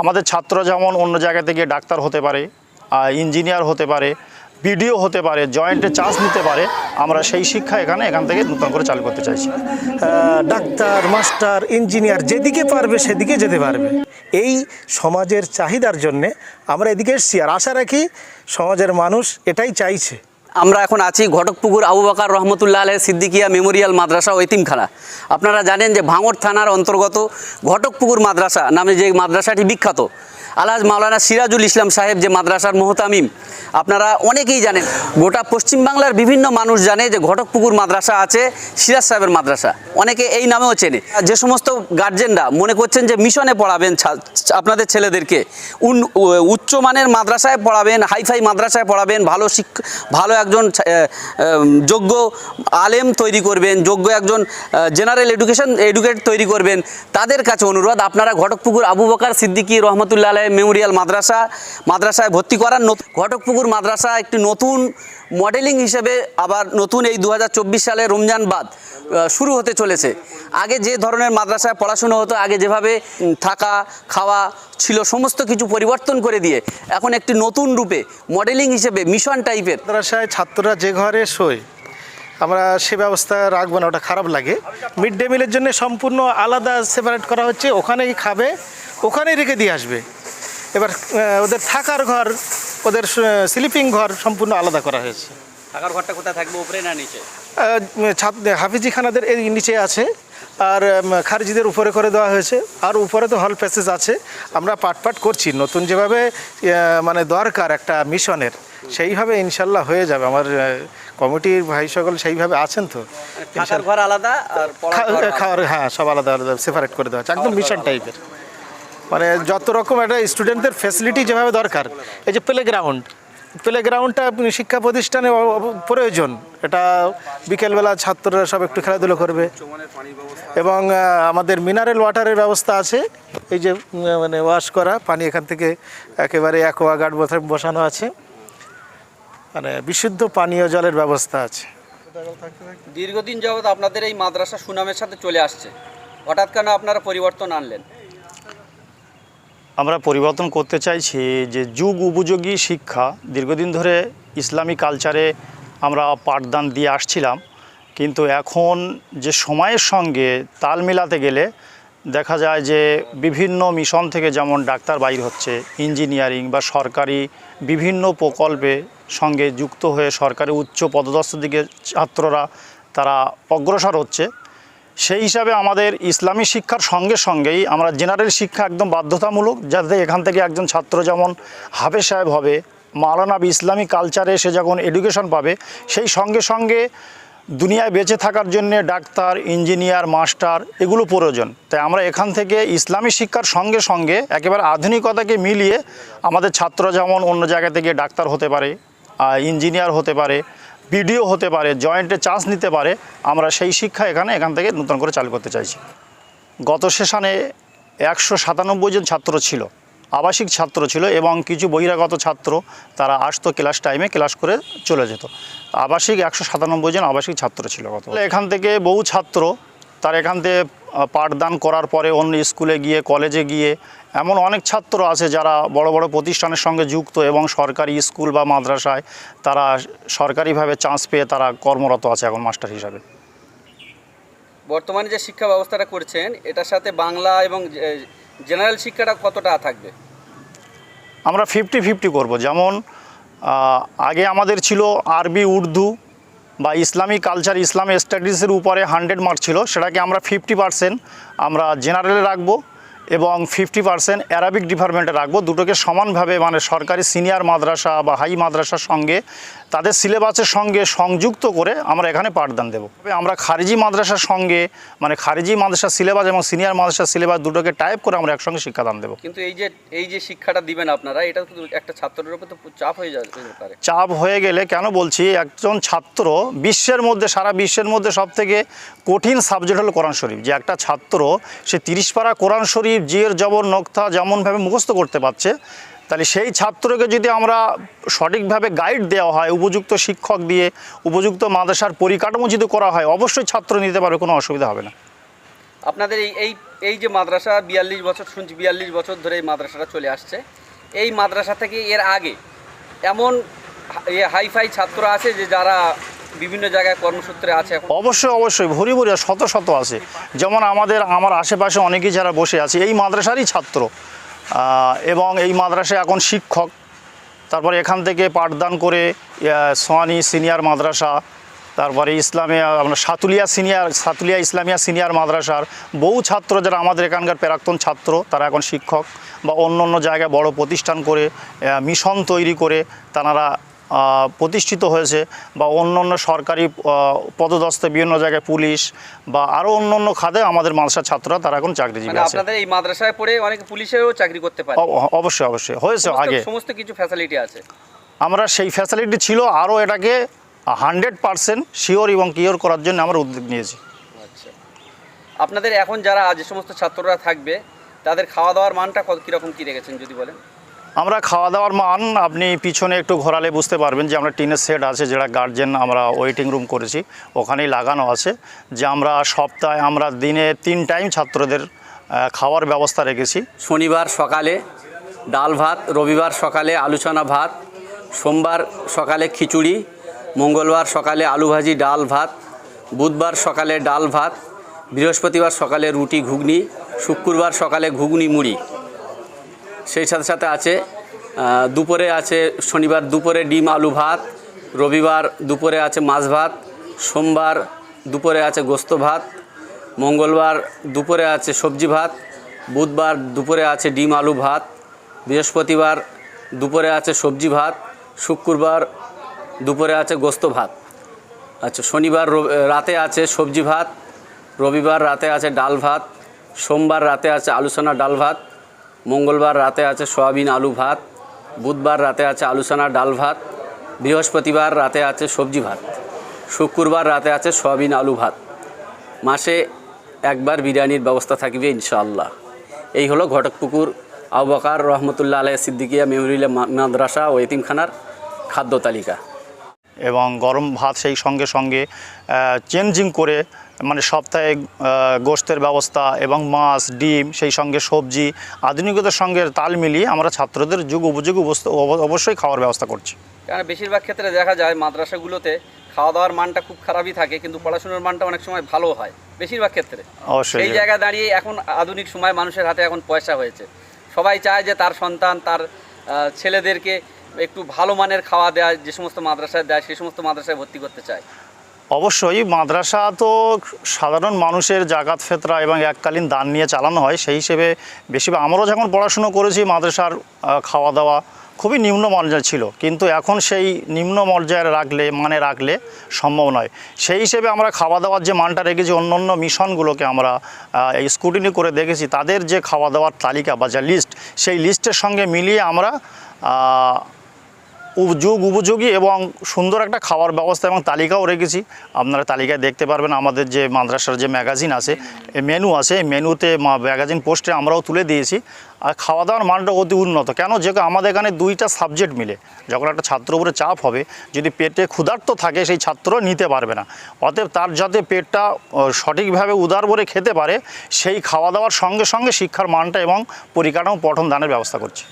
আমাদের ছাত্র যেমন অন্য জায়গা থেকে ডাক্তার হতে পারে ইঞ্জিনিয়ার হতে পারে, বিডিও হতে পারে, জয়েন্টে চান্স নিতে পারে, আমরা সেই শিক্ষা এখানে এখান থেকে নতুন করে চালু করতে চাইছি। ডাক্তার, মাস্টার, ইঞ্জিনিয়ার যেদিকে পারবে সেদিকে যেতে পারবে। এই সমাজের চাহিদার জন্যে আমরা এদিকে এসছি। আর আশা রাখি সমাজের মানুষ এটাই চাইছে। আমরা এখন আছি ঘটকপুকুর আবু বাকার রহমতুল্লাহ আলহ সিদ্দিকিয়া মেমোরিয়াল মাদ্রাসা ও এতিমখানা। আপনারা জানেন যে ভাঙড় থানার অন্তর্গত ঘটকপুকুর মাদ্রাসা নামে যে মাদ্রাসাটি বিখ্যাত আলহাজ মাওলানা সিরাজুল ইসলাম সাহেব যে মাদ্রাসার মোহতামিম, আপনারা অনেকেই জানেন, গোটা পশ্চিমবাংলার বিভিন্ন মানুষ জানে যে ঘটকপুকুর মাদ্রাসা আছে, সিরাজ সাহেবের মাদ্রাসা। অনেকে এই নামেও চেনে। যে সমস্ত গার্জেনরা মনে করছেন যে মিশনে পড়াবেন আপনাদের ছেলেদেরকে, উন- উচ্চমানের মাদ্রাসায় পড়াবেন, হাইফাই মাদ্রাসায় পড়াবেন, ভালো শিক্ষ ভালো একজন যোগ্য আলেম তৈরি করবেন, যোগ্য একজন জেনারেল এডুকেশন এডুকেট তৈরি করবেন, তাদের কাছে অনুরোধ, আপনারা ঘটকপুকুর আবু বকার সিদ্দিকী রহমতুল্লাহ আলহ মেমোরিয়াল মাদ্রাসা, মাদ্রাসায় ভর্তি করার ঘটকপুকুর মাদ্রাসা একটি নতুন মডেলিং হিসেবে আবার নতুন এই দু হাজার চব্বিশ সালে রমজান বাদ শুরু হতে চলেছে। আগে যে ধরনের মাদ্রাসায় পড়াশুনো হতো, আগে যেভাবে থাকা, খাওয়া ছিল, সমস্ত কিছু পরিবর্তন করে দিয়ে এখন একটি নতুন রূপে মডেলিং হিসেবে মিশন টাইপের মাদ্রাসায় ছাত্ররা যে ঘরে শোয়, আমরা সে ব্যবস্থা রাখব না, ওটা খারাপ লাগে। মিড ডে মিলের জন্য সম্পূর্ণ আলাদা সেপারেট করা হচ্ছে, ওখানেই খাবে, ওখানেই রেখে দিয়ে আসবে। এবার ওদের থাকার ঘর ওদের স্লিপিং ঘর সম্পূর্ণ আলাদা করা হয়েছে। থাকার ঘরটা কোথায় থাকবে উপরে না নিচে? আহ, হাফিজি খানাদের এই নিচে আছে আর খারিজিদের উপরে করে দেওয়া হয়েছে আর উপরে তো হল প্যাসেজ আছে। আমরা পাট পাট করছি নতুন যেভাবে মানে দরকার একটা মিশনের সেইভাবে ইনশাল্লাহ হয়ে যাবে। আমার কমিটির ভাই সকল সেইভাবে আছেন তো। ঘর আলাদা আর। খাওয়ার হ্যাঁ সব আলাদা আলাদা সেপারেট করে দেওয়া হচ্ছে একদম মিশন টাইপের মানে যত রকম একটা স্টুডেন্টদের ফ্যাসিলিটি যেভাবে দরকার, এই যে প্লে গ্রাউন্ড প্লে গ্রাউন্ডটা শিক্ষা প্রতিষ্ঠানে প্রয়োজন। এটা বিকেলবেলা ছাত্ররা সব একটু খেলাধুলো করবে। এবং আমাদের মিনারেল ওয়াটারের ব্যবস্থা আছে। এই যে মানে ওয়াশ করা, পানি এখান থেকে একেবারে অ্যাকোয়াগার্ড বসানো আছে। মানে বিশুদ্ধ পানীয় জলের ব্যবস্থা আছে। দীর্ঘদিন যাবৎ আপনাদের এই মাদ্রাসা সুনামের সাথে চলে আসছে। হঠাৎ কেন আপনারা পরিবর্তন আনলেন? আমরা পরিবর্তন করতে চাইছি যে যুগ উপযোগী শিক্ষা। দীর্ঘদিন ধরে ইসলামী কালচারে আমরা পাঠদান দিয়ে আসছিলাম। কিন্তু এখন যে সময়ের সঙ্গে তাল মেলাতে গেলে দেখা যায় যে বিভিন্ন মিশন থেকে যেমন ডাক্তার বাইর হচ্ছে, ইঞ্জিনিয়ারিং বা সরকারি বিভিন্ন প্রকল্পে সঙ্গে যুক্ত হয়ে সরকারি উচ্চ পদস্থ দিকে ছাত্ররা, তারা অগ্রসর হচ্ছে। সেই হিসাবে আমাদের ইসলামী শিক্ষার সঙ্গে সঙ্গেই আমরা জেনারেল শিক্ষা একদম বাধ্যতামূলক, যাতে এখান থেকে একজন ছাত্র যেমন হাফেজ সাহেব হবে, মাওলানা বি ইসলামী কালচারে সে যখন এডুকেশন পাবে, সেই সঙ্গে সঙ্গে দুনিয়ায় বেঁচে থাকার জন্যে ডাক্তার ইঞ্জিনিয়ার মাস্টার এগুলো প্রয়োজন। তাই আমরা এখান থেকে ইসলামী শিক্ষার সঙ্গে সঙ্গে একেবারে আধুনিকতাকে মিলিয়ে আমাদের ছাত্র যেমন অন্য জায়গা থেকে ডাক্তার হতে পারে ইঞ্জিনিয়ার হতে পারে বিডিও হতে পারে, জয়েন্টে চান্স নিতে পারে, আমরা সেই শিক্ষা এখানে এখান থেকে নতুন করে চালু করতে চাইছি। গত সেশনে একশো সাতানব্বই জন ছাত্র ছিল, আবাসিক ছাত্র ছিল এবং কিছু বহিরাগত ছাত্র, তারা আসতো ক্লাস টাইমে, ক্লাস করে চলে যেত। আবাসিক একশো সাতানব্বই জন আবাসিক ছাত্র ছিল গত এখান থেকে বহু ছাত্র তার এখান থেকে পাঠদান করার পরে অন্য স্কুলে গিয়ে, কলেজে গিয়ে এমন অনেক ছাত্র আছে যারা বড় বড় প্রতিষ্ঠানের সঙ্গে যুক্ত এবং সরকারি স্কুল বা মাদ্রাসায় তারা সরকারিভাবে চান্স পেয়ে তারা কর্মরত আছে এখন মাস্টার হিসাবে। বর্তমানে যে শিক্ষা ব্যবস্থাটা করছেন এটার সাথে বাংলা এবং জেনারেল শিক্ষাটা কতটা থাকবে? আমরা ফিফটি ফিফটি করব। যেমন আগে আমাদের ছিল আরবি উর্দু বা ইসলামী কালচার ইসলাম স্টাডিজের উপরে হান্ড্রেড মার্ক ছিল সেটাকে আমরা ফিফটি পার্সেন্ট আমরা জেনারেলে রাখব। এবং ফিফটি পার্সেন্ট অ্যারাবিক ডিপার্টমেন্টে রাখব। দুটোকে সমানভাবে মানে সরকারি সিনিয়র মাদ্রাসা বা হাই মাদ্রাসার সঙ্গে তাদের সিলেবাসের সঙ্গে সংযুক্ত করে আমরা এখানে পাঠদান দেবো। তবে আমরা খারিজি মাদ্রাসার সঙ্গে মানে খারিজি মাদ্রাসার সিলেবাস এবং সিনিয়র মাদ্রাসার সিলেবাস দুটোকে টাইপ করে আমরা একসঙ্গে শিক্ষাদান দেবো। কিন্তু এই যে এই যে শিক্ষাটা দিবেন আপনারা এটা কিন্তু একটা ছাত্রের উপর তো চাপ হয়ে পারে। চাপ হয়ে গেলে কেন বলছি একজন ছাত্র বিশ্বের মধ্যে সারা বিশ্বের মধ্যে সব থেকে কঠিন সাবজেক্ট হলো কোরআন শরীফ। যে একটা ছাত্র সে তিরিশ পারা কোরআন শরীফ জিয়ের জবর নক্তা যেমনভাবে মুখস্থ করতে পারছে তাহলে সেই ছাত্রকে যদি আমরা সঠিকভাবে গাইড দেওয়া হয় উপযুক্ত শিক্ষক দিয়ে উপযুক্ত মাদ্রাসার পরিকাঠামো যদি করা হয় অবশ্যই ছাত্র নিতে পারবে কোনো অসুবিধা হবে না। আপনাদের এই এই এই যে মাদ্রাসা বিয়াল্লিশ বছর শুনছি বিয়াল্লিশ বছর ধরে এই মাদ্রাসাটা চলে আসছে। এই মাদ্রাসা থেকে এর আগে এমন হাইফাই ছাত্র আছে যে যারা বিভিন্ন জায়গায় কর্মসূত্রে আছে অবশ্যই অবশ্যই ভরি ভরি শত শত আছে। যেমন আমাদের আমার আশেপাশে অনেকেই যারা বসে আছে এই মাদ্রাসারই ছাত্র। এবং এই মাদ্রাসায় এখন শিক্ষক। তারপরে এখান থেকে পাঠদান করে সোয়ানি সিনিয়র মাদ্রাসা, তারপরে ইসলামিয়া আপনার সাতুলিয়া সিনিয়র, সাতুলিয়া ইসলামিয়া সিনিয়র মাদ্রাসার বহু ছাত্র যারা আমাদের এখানকার প্রাক্তন ছাত্র, তারা এখন শিক্ষক বা অন্য অন্য জায়গায় বড় প্রতিষ্ঠান করে মিশন তৈরি করে তারা প্রতিষ্ঠিত হয়েছে বা অন্য অন্য সরকারি পদদস্তে বিভিন্ন জায়গায় পুলিশ বা আরও অন্য অন্য খাতে আমাদের মাদ্রাসার ছাত্ররা তারা এখন চাকরিজীবী মানে আছে। আপনাদের এই মাদ্রাসায় পড়ে অনেক পুলিশেও চাকরি করতে পারে। অবশ্যই অবশ্যই। হয়েছে আগে। সমস্ত কিছু ফ্যাসিলিটি আছে। আমরা সেই ফ্যাসিলিটি ছিল আরও এটাকে হান্ড্রেড পারসেন্ট শিওর এবং কিওর করার জন্য আমরা উদ্যোগ নিয়েছি। আচ্ছা। আপনাদের এখন যারা যে সমস্ত ছাত্ররা থাকবে তাদের খাওয়া দাওয়ার মানটা কত কীরকম কী রেখেছেন যদি বলেন? আমরা খাওয়া দাওয়ার মান আপনি পিছনে একটু ঘোরালে বুঝতে পারবেন যে আমরা টিনের সেট আছে, যেটা গার্জেন আমরা ওয়েটিং রুম করেছি, ওখানেই লাগানো আছে যে আমরা সপ্তাহে, আমরা দিনে তিন টাইম ছাত্রদের খাওয়ার ব্যবস্থা রেখেছি। শনিবার সকালে ডাল ভাত, রবিবার সকালে আলুচনা ভাত, সোমবার সকালে খিচুড়ি, মঙ্গলবার সকালে আলু ভাজি, ডাল ভাত, বুধবার সকালে ডাল ভাত, বৃহস্পতিবার সকালে রুটি, ঘুগনি, শুক্রবার সকালে ঘুগনি, মুড়ি। সেই সাথে সাথে আছে দুপুরে আছে শনিবার দুপুরে ডিম, আলু ভাত, রবিবার দুপুরে আছে মাছ ভাত, সোমবার দুপুরে আছে গোস্ত ভাত, মঙ্গলবার দুপুরে আছে সবজি ভাত, বুধবার দুপুরে আছে ডিম, আলু ভাত, বৃহস্পতিবার দুপুরে আছে সবজি ভাত, শুক্রবার দুপুরে আছে গোস্ত ভাত। আচ্ছা শনিবার রাতে আছে সবজি ভাত, রবিবার রাতে আছে ডাল ভাত, সোমবার রাতে আছে আলুসনা ডাল ভাত মঙ্গলবার রাতে আছে সয়াবিন আলু ভাত, বুধবার রাতে আছে আলুসানা ডাল ভাত, বৃহস্পতিবার রাতে আছে সবজি ভাত, শুক্রবার রাতে আছে সয়াবিন আলু ভাত। মাসে একবার বিরিয়ানির ব্যবস্থা থাকবে ইনশাআল্লাহ। এই হলো ঘটকপুকুর আবকার রহমতুল্লাহ আলহ সিদ্দিকিয়া মেমোরিয়াল মাদ্রাসা ও এতিমখানার খাদ্য তালিকা। এবং গরম ভাত সেই সঙ্গে সঙ্গে চেঞ্জিং করে মানে সপ্তাহে আহ, গোশতের ব্যবস্থা এবং মাছ ডিম সেই সঙ্গে সবজি আধুনিকতার সঙ্গে তাল মিলিয়ে আমরা ছাত্রদের যুগ উপযোগী অবশ্যই খাওয়ার ব্যবস্থা করছি। কারণ বেশিরভাগ ক্ষেত্রে দেখা যায় মাদ্রাসাগুলোতে খাওয়া দাওয়ার মানটা খুব খারাপই থাকে কিন্তু পড়াশোনার মানটা অনেক সময় ভালো হয় বেশিরভাগ ক্ষেত্রে। অবশ্যই। সেই জায়গায় দাঁড়িয়ে এখন আধুনিক সময় মানুষের হাতে এখন পয়সা হয়েছে। সবাই চায় যে তার সন্তান তার ছেলেদেরকে একটু ভালো মানের খাওয়া দেয় যে সমস্ত মাদ্রাসায় দেয় সেই সমস্ত মাদ্রাসায় ভর্তি করতে চায়। অবশ্যই মাদ্রাসা তো সাধারণ মানুষের জাকাত, ফেতরা এবং এককালীন দান নিয়ে চালানো হয়। সেই হিসেবে বেশি আমরাও যখন পড়াশুনো করেছি, মাদ্রাসার খাওয়া দাওয়া খুবই নিম্ন পর্যায়ে ছিল। কিন্তু এখন সেই নিম্ন পর্যায়ে রাখলে মানে রাখলে সম্ভব নয়। সেই হিসেবে আমরা খাওয়া দাওয়ার যে মানটা রেখেছি অন্য অন্য মিশনগুলোকে আমরা এই স্কুটিনি করে দেখেছি, তাদের যে খাওয়া দাওয়ার তালিকা বা যা লিস্ট সেই লিস্টের সঙ্গে মিলিয়ে আমরা যুগ উপযোগী এবং সুন্দর একটা খাওয়ার ব্যবস্থা এবং তালিকাও রেখেছি। আপনারা তালিকায় দেখতে পারবেন আমাদের যে মাদ্রাসার যে ম্যাগাজিন আছে মেনু আছে মেনুতে ম্যাগাজিন পোস্টে আমরাও তুলে দিয়েছি। আর খাওয়া দাওয়ার মানটা অতি উন্নত। কেন? যে আমাদের এখানে দুইটা সাবজেক্ট মিলে। যখন একটা ছাত্র উপরে চাপ হবে, যদি পেটে ক্ষুধার্ত থাকে, সেই ছাত্র নিতে পারবে না। অতএব তার যাতে পেটটা সঠিকভাবে উদার ভরে খেতে পারে, সেই খাওয়া দাওয়ার সঙ্গে সঙ্গে শিক্ষার মানটা এবং পরিকাঠামো পঠন দানের ব্যবস্থা করছি।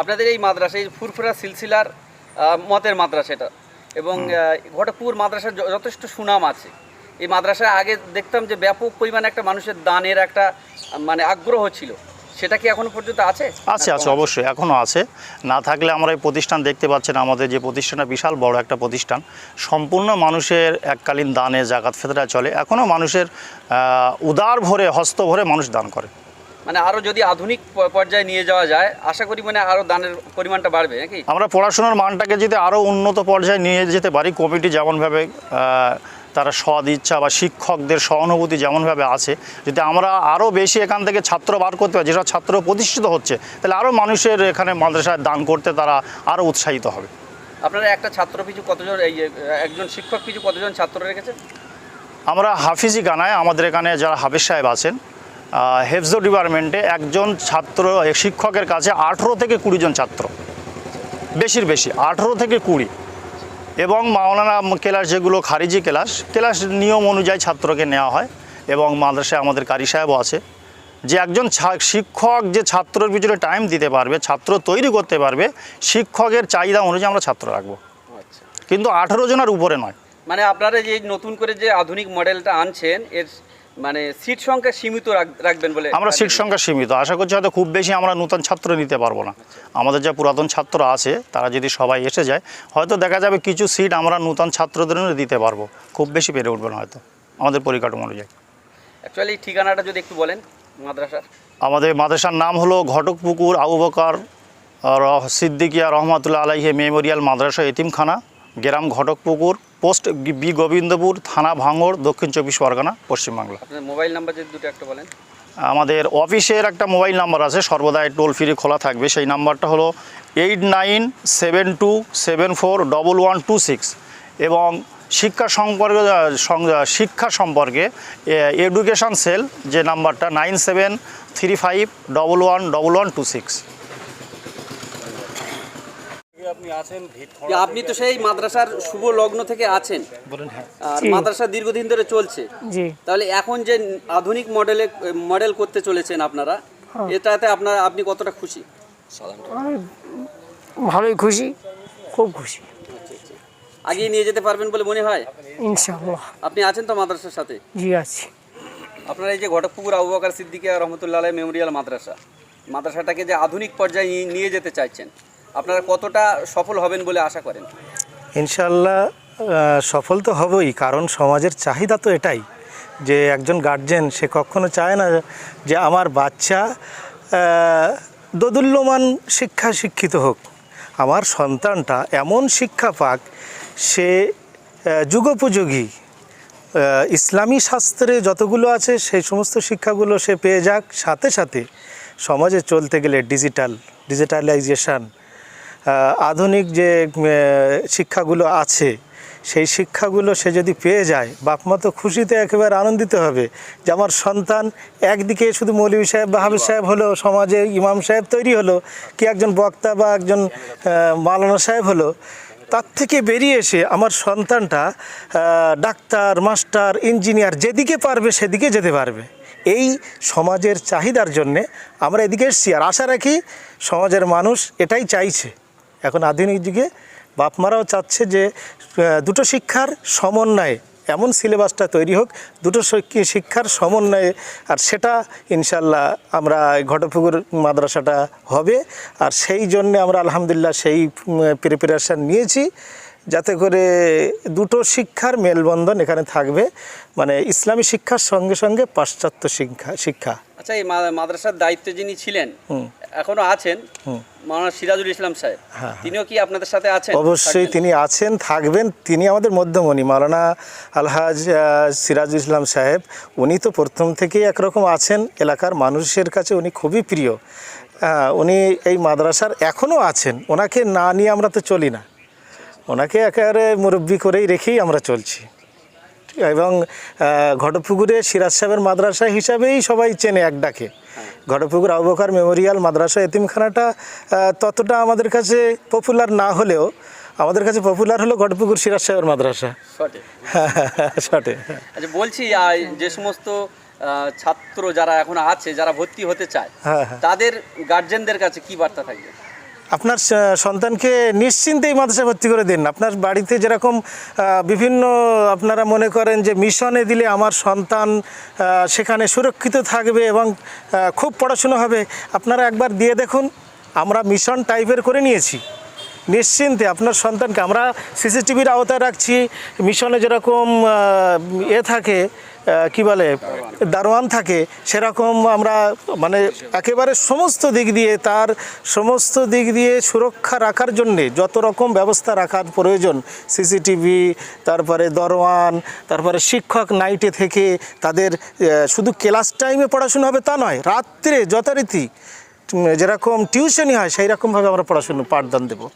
আপনাদের এই মাদ্রাসা এই ফুরফুরা সিলসিলার মতের মাদ্রাসা এটা। এবং আহ, ঘটকপুর মাদ্রাসার যথেষ্ট সুনাম আছে। এই মাদ্রাসায় আগে দেখতাম যে ব্যাপক পরিমাণে একটা মানুষের দানের একটা মানে আগ্রহ ছিল। সেটা কি এখনও পর্যন্ত আছে? আছে আছে অবশ্যই এখনও আছে। না থাকলে আমরা এই প্রতিষ্ঠান দেখতে পাচ্ছেন আমাদের যে প্রতিষ্ঠানটা বিশাল বড় একটা প্রতিষ্ঠান সম্পূর্ণ মানুষের এককালীন দানে জাকাত ফেতরা চলে। এখনও মানুষের উদার ভরে হস্ত ভরে মানুষ দান করে। মানে আরও যদি আধুনিক পর্যায়ে নিয়ে যাওয়া যায় আশা করি মানে আরও দানের পরিমাণটা বাড়বে নাকি? আমরা পড়াশোনার মানটাকে যদি আরও উন্নত পর্যায়ে নিয়ে যেতে পারি কমিটি যেমনভাবে তারা সদ ইচ্ছা বা শিক্ষকদের সহানুভূতি যেমনভাবে আছে যদি আমরা আরও বেশি এখান থেকে ছাত্র বার করতে পারি যেসব ছাত্র প্রতিষ্ঠিত হচ্ছে তাহলে আরও মানুষের এখানে মাদ্রাসায় দান করতে তারা আরও উৎসাহিত হবে। আপনারা একটা ছাত্র পিছু কতজন এই একজন শিক্ষক পিছু কতজন ছাত্র রেখেছেন? আমরা হাফিজি গানায় আমাদের এখানে যারা হাফিজ সাহেব আছেন হেফজ ডিপার্টমেন্টে একজন ছাত্র শিক্ষকের কাছে আঠেরো থেকে কুড়ি জন ছাত্র। বেশির বেশি আঠেরো থেকে কুড়ি। এবং মাওলানা ক্লাস যেগুলো খারিজি ক্লাস ক্লাস নিয়ম অনুযায়ী ছাত্রকে নেওয়া হয় এবং মাদ্রাসায় আমাদের কারি সাহেবও আছে। যে একজন শিক্ষক যে ছাত্রের পিছনে টাইম দিতে পারবে ছাত্র তৈরি করতে পারবে শিক্ষকের চাহিদা অনুযায়ী আমরা ছাত্র রাখব। আচ্ছা। কিন্তু আঠেরো জনের উপরে নয়। মানে আপনারা যে নতুন করে যে আধুনিক মডেলটা আনছেন এর মানে সিট সংখ্যা সীমিত রাখবেন বলে আমরা সিট সংখ্যা সীমিত। আশা করছি হয়তো খুব বেশি আমরা নতুন ছাত্র নিতে পারব না। আমাদের যা পুরাতন ছাত্র আছে তারা যদি সবাই এসে যায় হয়তো দেখা যাবে কিছু সিট আমরা নতুন ছাত্রদের দিতে পারব। খুব বেশি পেরে উঠবে না হয়তো। আমাদের পরিকাঠামো অনুযায়ী। অ্যাকচুয়ালি ঠিকানাটা যদি একটু বলেন মাদ্রাসার। আমাদের মাদ্রাসার নাম হলো ঘটকপুকুর আবু বকর সিদ্দিকিয়া রহমাতুল্লাহ আলাইহে মেমোরিয়াল মাদ্রাসা এতিমখানা গ্রাম ঘটকপুকুর। পোস্ট বি গোবিন্দপুর থানা ভাঙড় দক্ষিণ চব্বিশ পরগনা পশ্চিমবাংলা মোবাইল নাম্বার যদি দুটো একটা বলেন। আমাদের অফিসের একটা মোবাইল নাম্বার আছে সর্বদাই টোল ফ্রি খোলা থাকবে। সেই নাম্বারটা হলো eight nine seven two seven four double one two six এবং শিক্ষা সম্পর্কে শিক্ষা সম্পর্কে এডুকেশন সেল যে নাম্বারটা nine seven three five double one double one two six. আপনি তো সেই মাদ্রাসার শুভ লগ্ন থেকে আছেন। হ্যাঁ। আর মাদ্রাসা দীর্ঘদিন ধরে চলছে। তাহলে এখন যে আধুনিক মডেলে মডেল করতে চলেছেন আপনারা এটাতে আপনার আপনি কতটা খুশি? ভালোই খুশি খুব খুশি। আগিয়ে নিয়ে যেতে পারবেন বলে মনে হয়? ইনশাআল্লাহ। আপনি আছেন তো মাদ্রাসার সাথে? জি আছি। আপনার এই যে ঘটকপুকুর আবু বকর সিদ্দিকিয়া রহমতুল্লাহ মেমোরিয়াল মাদ্রাসা মাদ্রাসাটাকে যে আধুনিক পর্যায়ে নিয়ে- নিয়ে যেতে চাইছেন আপনারা কতটা সফল হবেন বলে আশা করেন? ইনশাল্লাহ সফল তো হবই, কারণ সমাজের চাহিদা তো এটাই যে একজন গার্জেন সে কখনো চায় না যে আমার বাচ্চা দোদুল্যমান শিক্ষা শিক্ষিত হোক। আমার সন্তানটা এমন শিক্ষা পাক, সে যুগোপযোগী ইসলামী শাস্ত্রে যতগুলো আছে, সেই সমস্ত শিক্ষাগুলো সে পেয়ে যাক। সাথে সাথে সমাজে চলতে গেলে ডিজিটাল ডিজিটালাইজেশন আধুনিক যে শিক্ষাগুলো আছে, সেই শিক্ষাগুলো সে যদি পেয়ে যায়, বাপ মা তো খুশিতে একেবারে আনন্দিত হবে যে আমার সন্তান একদিকে শুধু মৌলভী সাহেব বা হাফিজ সাহেব হলো সমাজে ইমাম সাহেব তৈরি হলো, কি একজন বক্তা বা একজন মালানা সাহেব হলো, তার থেকে বেরিয়ে এসে আমার সন্তানটা ডাক্তার, মাস্টার, ইঞ্জিনিয়ার যেদিকে পারবে সেদিকে যেতে পারবে। এই সমাজের চাহিদার জন্যে আমরা এদিকে এসেছি আর আশা রাখি সমাজের মানুষ এটাই চাইছে। এখন আধুনিক যুগে বাপ মারাও চাচ্ছে যে দুটো শিক্ষার সমন্বয়ে, এমন সিলেবাসটা তৈরি হোক, দুটো শিক্ষার সমন্বয়ে, আর সেটা ইনশাল্লাহ আমরা ঘটপুকুর মাদ্রাসাটা হবে। আর সেই জন্যে আমরা আলহামদুলিল্লাহ সেই প্রিপারেশান নিয়েছি। যাতে করে দুটো শিক্ষার মেলবন্ধন এখানে থাকবে। মানে ইসলামী শিক্ষার সঙ্গে সঙ্গে পাশ্চাত্য শিক্ষা শিক্ষা। আচ্ছা এই মাদ্রাসার দায়িত্বে যিনি ছিলেন এখনও আছেন? মাওলানা সিরাজুল ইসলাম সাহেব হ্যাঁ, তিনিও কি আপনাদের সাথে আছেন? অবশ্যই তিনি আছেন থাকবেন। তিনি আমাদের মধ্যমণি মাওলানা আলহাজ সিরাজুল ইসলাম সাহেব। উনি তো প্রথম থেকেই একরকম আছেন। এলাকার মানুষের কাছে উনি খুবই প্রিয়। আহ, উনি এই মাদ্রাসার এখনও আছেন। ওনাকে না নিয়ে আমরা তো চলি না। ওনাকে একেবারে মুরব্বী করেই রেখেই আমরা চলছি। ঠিক এবং ঘটপুকুরে সিরাজ সাহেবের মাদ্রাসা হিসাবেই সবাই চেনে এক ডাকে। ঘটপুকুর আবুবকর মেমোরিয়াল মাদ্রাসা এতিমখানাটা ততটা আমাদের কাছে পপুলার না হলেও আমাদের কাছে পপুলার হলো ঘটপুকুর সিরাজ সাহেবের মাদ্রাসা। শটে আচ্ছা বলছি যে সমস্ত ছাত্র যারা এখন আছে যারা ভর্তি হতে চায় হ্যাঁ, হ্যাঁ। তাদের গার্জেনদের কাছে কি বার্তা থাকবে? আপনার সন্তানকে নিশ্চিন্তেই মাদ্রাসায় ভর্তি করে দিন। আপনার বাড়িতে যেরকম বিভিন্ন আপনারা মনে করেন যে মিশনে দিলে আমার সন্তান সেখানে সুরক্ষিত থাকবে এবং খুব পড়াশুনো হবে, আপনারা একবার দিয়ে দেখুন, আমরা মিশন টাইপের করে নিয়েছি। নিশ্চিন্তে আপনার সন্তানকে আমরা সিসিটিভির আওতায় রাখছি, মিশনে যেরকম এ থাকে কি বলে, দারোয়ান থাকে, সেরকম আমরা মানে একেবারে সমস্ত দিক দিয়ে তার সমস্ত দিক দিয়ে সুরক্ষা রাখার জন্যে যত রকম ব্যবস্থা রাখার প্রয়োজন, সিসিটিভি, তারপরে দরওয়ান তারপরে শিক্ষক নাইটে থেকে তাদের শুধু ক্লাস টাইমে পড়াশোনা হবে তা নয়, রাত্রে যথারীতি যেরকম টিউশনই হয় সেই রকমভাবে আমরা পড়াশুনো, পাঠদান দেবো।